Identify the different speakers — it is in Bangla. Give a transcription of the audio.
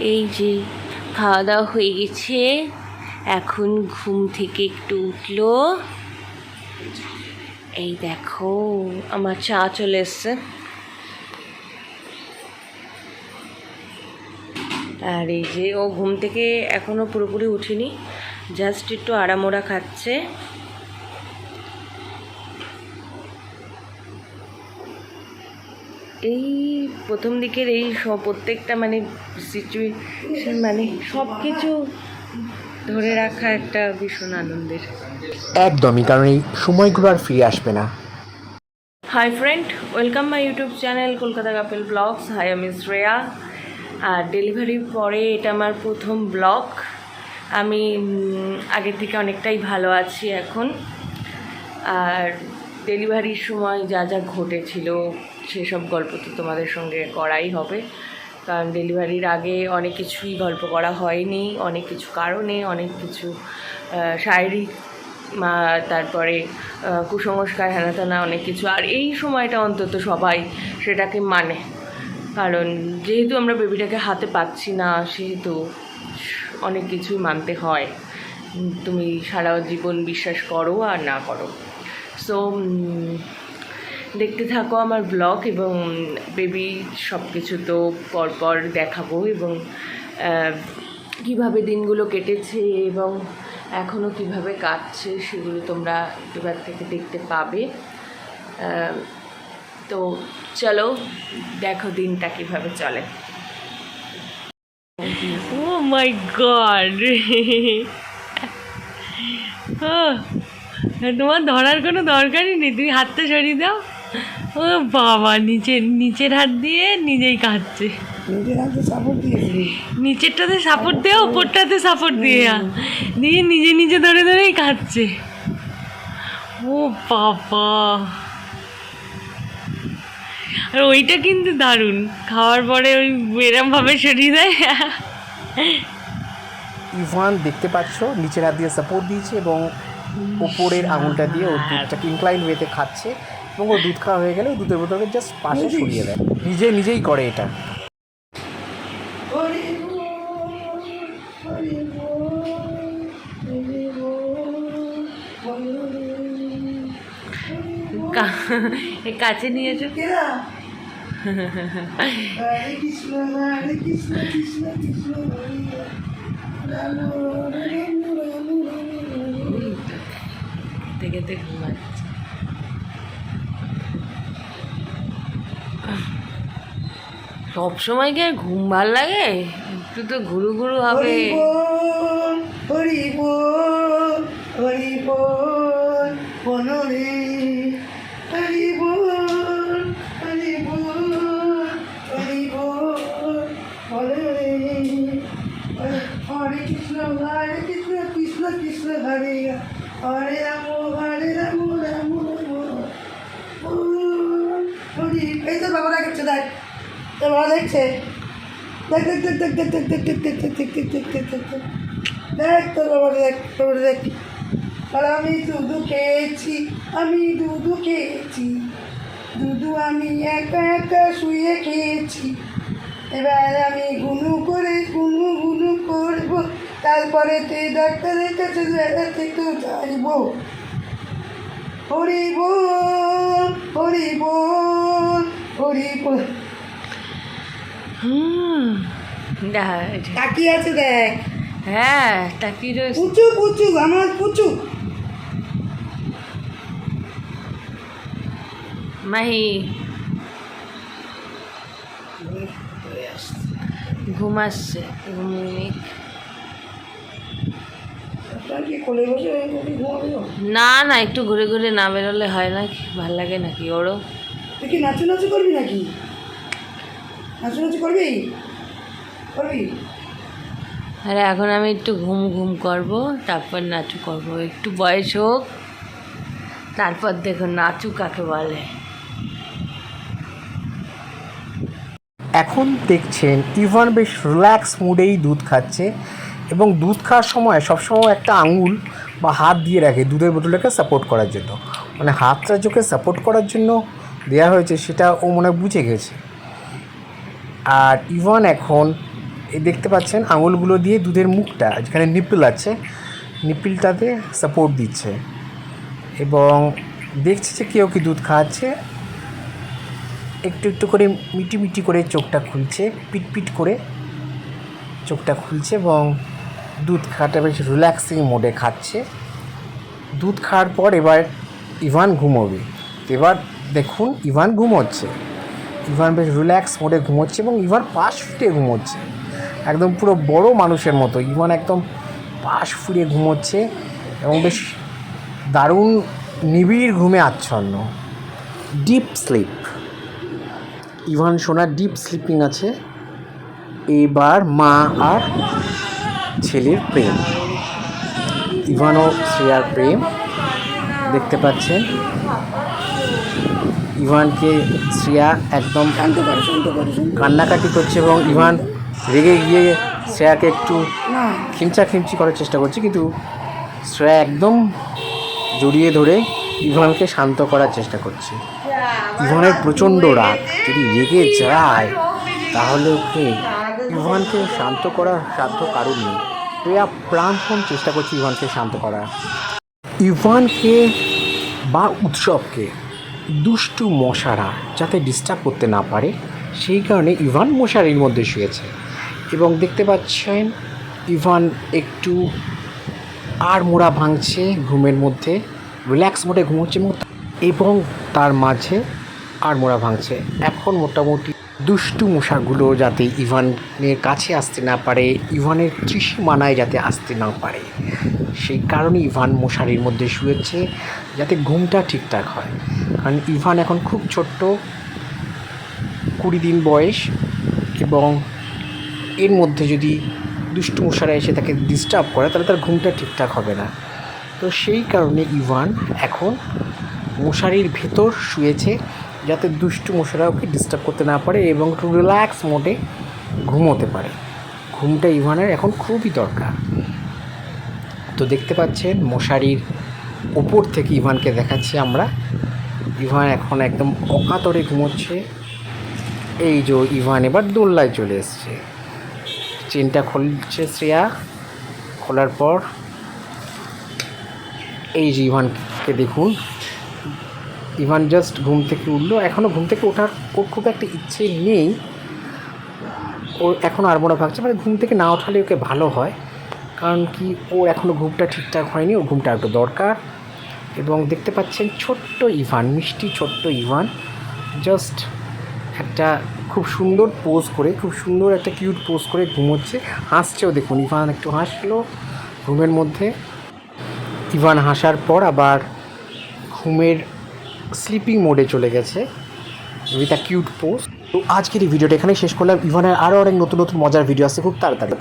Speaker 1: এই যে খাওয়া দাওয়া হয়ে গেছে। এখন ঘুম থেকে একটু উঠল। এই দেখো, আমার চা চলে এসছে। আর এই যে ও ঘুম থেকে এখনও পুরোপুরি উঠিনি, জাস্ট একটু আড়ামোড়া খাচ্ছে। এই প্রথম দিকের এই সব প্রত্যেকটা মানে সিচুয়েশন মানে সব কিছু ধরে রাখা একটা ভীষণ আনন্দের।
Speaker 2: একদমই কারণ এই সময়গুলো আর ফিরে আসবে না।
Speaker 1: Hi friend welcome my YouTube channel Kolkata couple vlogs hi আমি শ্রেয়া। আর ডেলিভারির পরে এটা আমার প্রথম ব্লগ আমি আগের থেকে অনেকটাই ভালো আছি এখন। আর ডেলিভারির সময় যা যা ঘটেছিল সেসব গল্প তো তোমাদের সঙ্গে করাই হবে। কারণ ডেলিভারির আগে অনেক কিছুই গল্প করা হয়নি, অনেক কিছু কারণে, অনেক কিছু শারীরিক তারপরে কুসংস্কার, হেনাতেনা, অনেক কিছু। আর এই সময়টা অন্তত সবাই সেটাকে মানে। কারণ যেহেতু আমরা বেবিটাকে হাতে পাচ্ছি না, সেহেতু অনেক কিছুই মানতে হয়। তুমি সারা জীবন বিশ্বাস করো আর না করো। সো দেখতে থাকো আমার ব্লগ এবং বেবি সব কিছু তো পরপর দেখাবো এবং কীভাবে দিনগুলো কেটেছে এবং এখনও কীভাবে কাটছে সেগুলো তোমরা এবার থেকে দেখতে পাবে। তো চলো দেখো দিনটা কীভাবে চলে। ও মাই গড তোমার ধরার কোনো দরকারই নেই, তুমি হাতটা সরিয়ে দাও। ও বাবা নিচের নিচের হাত দিয়ে নিজেই কাটছে নিচেরটাতে সাপোর্ট দিয়ে ওপরটাতে সাপোর্ট দিয়ে। দিয়ে নিজে নিজে ধরে ধরেই খাচ্ছে ও বাবা। আর ওইটা কিন্তু দারুণ। খাওয়ার পরে ওই এরমভাবে সরিয়ে দেয়
Speaker 2: ইভান দেখতে পাচ্ছ নিচের হাত দিয়ে সাপোর্ট দিয়েছে এবং উপরের আঙুলটা দিয়ে ও দুধটাকে ইনক্লাইন ওয়েতে খাচ্ছে। এবং ও দুধ খাওয়া হয়ে গেলে ও দুধের বোতলকে জাস্ট পাশে সরিয়ে দেয়। নিজে নিজেই করে এটা।
Speaker 1: কাছে নিয়েছো
Speaker 3: কেরা? হরে কৃষ্ণ হরে কৃষ্ণ কৃষ্ণ কৃষ্ণ হরে হরে, রাম রাম রাম রাম রাম
Speaker 1: থেকে থেকে ঘুমাচ্ছে সব সময় কি ঘুম ভালো লাগে? একটু তো ঘুরু ঘুরু হবে।
Speaker 3: হরে কৃষ্ণ হরে কৃষ্ণ কৃষ্ণ কৃষ্ণ, হরে হরে রাম হরে রাম রাম রাম হরি এই তো বাবা দেখছে দেখ তো দেখছে দেখ দেখ দেখ দেখ দেখ দেখ দেখ দেখ দেখ দেখ দেখ দেখ দেখ দেখ দেখ দেখ দেখ আর আমি দুধু খেয়েছি আমি দুধু খেয়েছি দুধু আমি একা একা শুয়ে খেয়েছি এবার আমি গুনু করে গুনু গুনু করব তারপরে তুই ডাক্তারের কাছে বেড়াতে তো যাইবো হরি বল হরি বল হরি বল
Speaker 1: হুম দেখা
Speaker 3: তাকিয়ে আছে দেখ।
Speaker 1: হ্যাঁ তাকি রয়েছে।
Speaker 3: পুচু পুচু আমার পুচু।
Speaker 1: মাহি। ঘুমাচ্ছে ঘুমিয়ে নিক। না না একটু ঘুরে ঘুরে না বেরোলে হয় না কি ভালো লাগে নাকি ওরও?
Speaker 3: তুই কি নাচু নাচু করবি নাকি? নাচু নাচু করবি? করবি?
Speaker 1: আরে এখন আমি একটু ঘুম ঘুম করব তারপর নাচু করব। একটু বয়স হোক তারপর দেখো নাচু কাকে বলে।
Speaker 2: এখন দেখছেন ইভান বেশ রিল্যাক্স মুডেই দুধ খাচ্ছে এবং দুধ খাওয়ার সময় সবসময় একটা আঙুল বা হাত দিয়ে রাখে দুধের বোতলটাকে সাপোর্ট করার জন্য। মানে হাতটা যোকে সাপোর্ট করার জন্য দেওয়া হয়েছে সেটা ও মনে বুঝে গেছে। আর ইভান এখন এই দেখতে পাচ্ছেন, আঙুলগুলো দিয়ে দুধের মুখটা, যেখানে নিপিল আছে, নিপিলটাতে সাপোর্ট দিচ্ছে। এবং দেখছি যে কেউ কি দুধ খাওয়াচ্ছে একটু একটু করে মিটি মিটি করে চোখটা খুলছে, পিট পিট করে চোখটা খুলছে এবং দুধ খাওয়াটা বেশ রিল্যাক্সিং মোডে খাচ্ছে। দুধ খাওয়ার পর এবার ইভান ঘুমোবে। এবার দেখুন, ইভান ঘুমোচ্ছে। ইভান বেশ রিল্যাক্স মোডে ঘুমোচ্ছে এবং ইভান পাশ ফিরে ঘুমোচ্ছে। একদম পুরো বড় মানুষের মতো। ইভান একদম পাশ ফিরে ঘুমোচ্ছে এবং বেশ দারুণ নিবিড় ঘুমে আচ্ছন্ন। ডিপ স্লিপ ইভান সোনার ডিপ স্লিপিং আছে। এবার মা আর ছেলের প্রেম। ইভান ও শ্রেয়ার প্রেম। দেখতে পাচ্ছেন। ইভানকে শ্রেয়া একদম কান্নাকাটি করছে এবং ইভান রেগে গিয়ে শ্রেয়াকে একটু খিমচা খিমচি করার চেষ্টা করছে কিন্তু শ্রেয়া একদম জড়িয়ে ধরে ইভানকে শান্ত করার চেষ্টা করছে। ইভানের প্রচণ্ড রাগ যদি রেগে যায় তাহলে ওকে ইভানকে শান্ত করার সাধ্য কারণ নেই। শ্রেয়া প্রাণপণ চেষ্টা করছে ইভানকে শান্ত করার। ইভানকে বা উৎসবকে দুষ্টু মশারা যাতে ডিস্টার্ব করতে না পারে, সেই কারণে ইভান মশারির মধ্যে শুয়েছে। এবং দেখতে পাচ্ছেন, ইভান একটু আর মোড়া ভাঙছে ঘুমের মধ্যে রিল্যাক্স মোডে ঘুমোচ্ছে এবং এবং তার মাঝে আর মোড়া ভাঙছে। এখন মোটামুটি দুষ্টু মশাগুলো যাতে ইভানের কাছে আসতে না পারে, ইভানের ত্রিসীমানায় যাতে আসতে না পারে। সেই কারণে ইভান মশারির মধ্যে শুয়েছে, যাতে ঘুমটা ঠিকঠাক হয়। কারণ ইভান এখন খুব ছোট্ট, কুড়ি দিন বয়স এবং এর মধ্যে যদি দুষ্টু মশারা এসে তাকে ডিস্টার্ব করে, তাহলে তার ঘুমটা ঠিকঠাক হবে না। তো সেই কারণে ইভান এখন মশারির ভেতর শুয়েছে যাতে দুষ্টু মশারা ওকে ডিস্টার্ব করতে না পারে এবং একটু রিল্যাক্স মোডে ঘুমোতে পারে। ঘুমটা ইভানের এখন খুবই দরকার। তো দেখতে পাচ্ছেন, মশারির ওপর থেকে ইভানকে দেখাচ্ছি আমরা। ইভান এখন একদম অকাতরে ঘুমোচ্ছে। এই যে ইভান এবার দোল্লায় চলে এসছে। চেনটা খুলছে শ্রেয়া। খোলার পর এই যে ইভানকে দেখুন। ইভান জাস্ট ঘুম থেকে উঠল। এখনও ঘুম থেকে ওঠার ওর খুব একটা ইচ্ছে নেই। ও এখনও আরমোড়া ভাগছে মানে ঘুম থেকে না ওঠালে ওকে ভালো হয়। কারণ কি ওর এখনও ঘুমটা ঠিকঠাক হয়নি, ওর ঘুমটা একটু দরকার। এবং দেখতে পাচ্ছেন ছোট্ট ইভান, মিষ্টি ছোট্ট ইভান। জাস্ট একটা খুব সুন্দর পোজ করে, খুব সুন্দর একটা কিউট পোজ করে ঘুমোচ্ছে। হাসছেও দেখুন, ইভান একটু হাসলো ঘুমের মধ্যে। ইভান হাসার পর আবার ঘুমের স্লিপিং মোডে চলে গেছে উইথ আ কিউট পোজ তো আজকের এই ভিডিওটা এখানেই শেষ করলাম। ইভানের আরও অনেক নতুন নতুন মজার ভিডিও আছে খুব তাড়াতাড়ি।